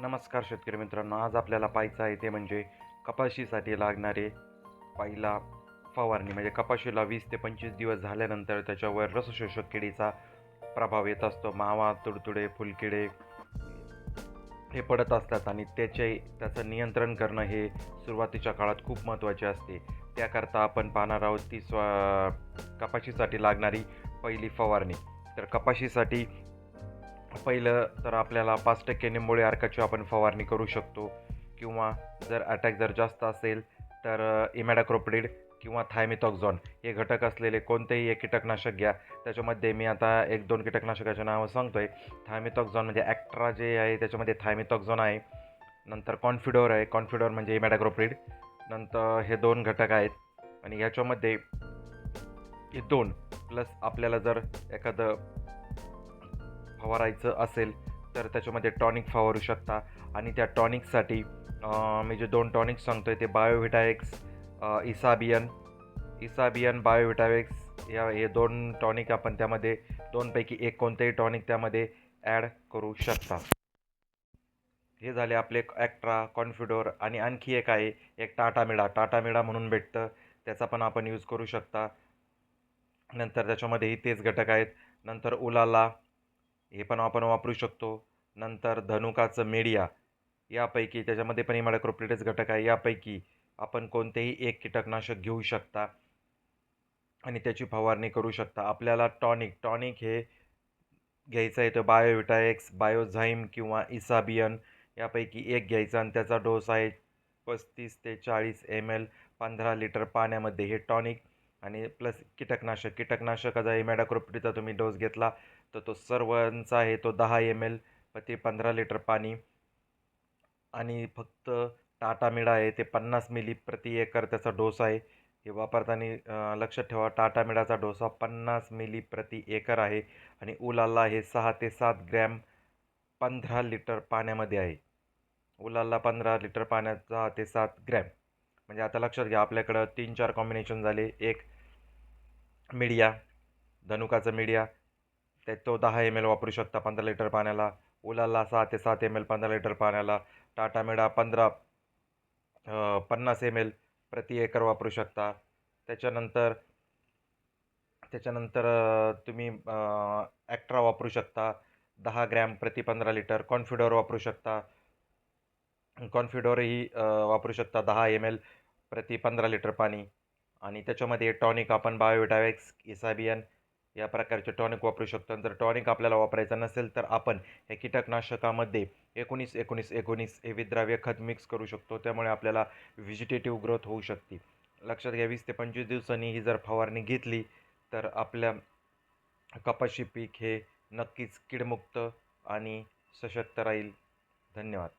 नमस्कार शेतकरी मित्रांनो आज आपल्याला पाहायचं आहे ते म्हणजे कपाशीसाठी लागणारे पहिला फवारणी म्हणजे कपाशीला वीस ते पंचवीस दिवस झाल्यानंतर त्याच्यावर रसशोषक किडीचा प्रभाव येत असतो. मावा तुडतुडे फुलकिडे हे पडत असतात आणि त्याचे त्याचं नियंत्रण करणं हे सुरुवातीच्या काळात खूप महत्त्वाचे असते. त्याकरता आपण पाहणार आहोत ती स्व कपाशीसाठी लागणारी पहिली फवारणी. तर कपाशीसाठी पहिलं तर आपल्याला पाच टक्के निंबोळी अर्काची आपण फवारणी करू शकतो. किंवा जर अटॅक जर जास्त असेल तर इमॅडाक्रोपिड किंवा थायमिथॉक्झॉन हे घटक असलेले कोणतेही एक कीटकनाशक घ्या. त्याच्यामध्ये मी आता एक दोन कीटकनाशकाचे नावं सांगतो आहे थायमिथॉक्झॉन म्हणजे ॲक्ट्रा जे आहे त्याच्यामध्ये थायमिथॉक्झॉन आहे. नंतर कॉन्फिडोर आहे. कॉन्फिडोर म्हणजे इमॅडाक्रोपिड नंतर हे दोन घटक आहेत. आणि ह्याच्यामध्ये हे दोन प्लस आपल्याला जर एखादं फवारायचं असेल तर त्याच्यामध्ये टॉनिक फवारू शकता. आणि त्या टॉनिकसाठी मी जे दोन टॉनिक सांगतो आहे ते बायोव्हिटाएक्स इसाबियन इसाबियन बायोव्हिटाएक्स या हे दोन टॉनिक आपण त्यामध्ये दोनपैकी एक कोणतेही टॉनिक त्यामध्ये ॲड करू शकता. हे झाले आपले ॲक्ट्रा कॉन्फिडोर आणि आणखी एक आहे एक टाटा मिळा टाटा मिळा म्हणून भेटतं. त्याचा पण आपण यूज करू शकता. नंतर त्याच्यामध्येही तेच घटक आहेत. नंतर उलाला हे पण आपण वापरू शकतो. नंतर धनुकाचं मीडिया यापैकी त्याच्यामध्ये पण इमॅडोक्रोप्रिटेस घटक आहे. यापैकी आपण कोणतेही एक कीटकनाशक घेऊ शकता आणि त्याची फवारणी करू शकता. आपल्याला टॉनिक टॉनिक हे घ्यायचं आहे तर बायोविटाएक्स बायोझाईम किंवा इसाबियन यापैकी एक घ्यायचा आणि त्याचा डोस आहे पस्तीस ते चाळीस एम एल पंधरा लिटर पाण्यामध्ये. हे टॉनिक आणि प्लस कीटकनाशक कीटकनाशकाचा इमॅडाक्रोपिडचा तुम्ही डोस घेतला तर तो सर्वांचा आहे तो दहा एम एल प्रति पंधरा लिटर पाणी आणि फक्त टाटा मिडा आहे ते पन्नास मिली प्रति एकर त्याचा डोस आहे. हे वापरताना लक्षात ठेवा टाटा मिडाचा डोस हा पन्नास मिली प्रति एकर आहे आणि उलाला हे सहा ते सात ग्रॅम पंधरा लिटर पाण्यामध्ये आहे. उलाला पंधरा लिटर पाण्यात सहा ते सात ग्रॅम. म्हणजे आता लक्षात घ्या आपल्याकडं तीन चार कॉम्बिनेशन झाले. एक मीडिया धनुकाचं मीडिया ते तो दहा एम एल वापरू शकता पंधरा लिटर पाण्याला. ओलाला सहा ते सात एम एल पंधरा लिटर पाण्याला. टाटा मिडा पंधरा पन्नास एम एल प्रति एकर वापरू शकता. त्याच्यानंतर त्याच्यानंतर तुम्ही ॲक्ट्रा वापरू शकता. दहा ग्रॅम प्रति पंधरा लिटर कॉन्फिडोर वापरू शकता. कॉन्फिडोरही वापरू शकता दहा एम एल प्रति पंधरा लिटर पाणी. आणि त्याच्यामध्ये टॉनिक आपण बायोविटावेक्स इसाबियन या प्रकारचे टॉनिक वापरू शकतो. जर टॉनिक आपल्याला वापरायचं नसेल तर आपण हे कीटकनाशकामध्ये एकोणीस एकोणीस एकोणीस हे विद्राव्य खत मिक्स करू शकतो. त्यामुळे आपल्याला व्हिजिटेटिव्ह ग्रोथ होऊ शकते. लक्षात घ्या वीस ते पंचवीस दिवसांनी ही जर फवारणी घेतली तर आपल्या कपाशी पीक हे नक्कीच कीडमुक्त आणि सशक्त राहील. धन्यवाद.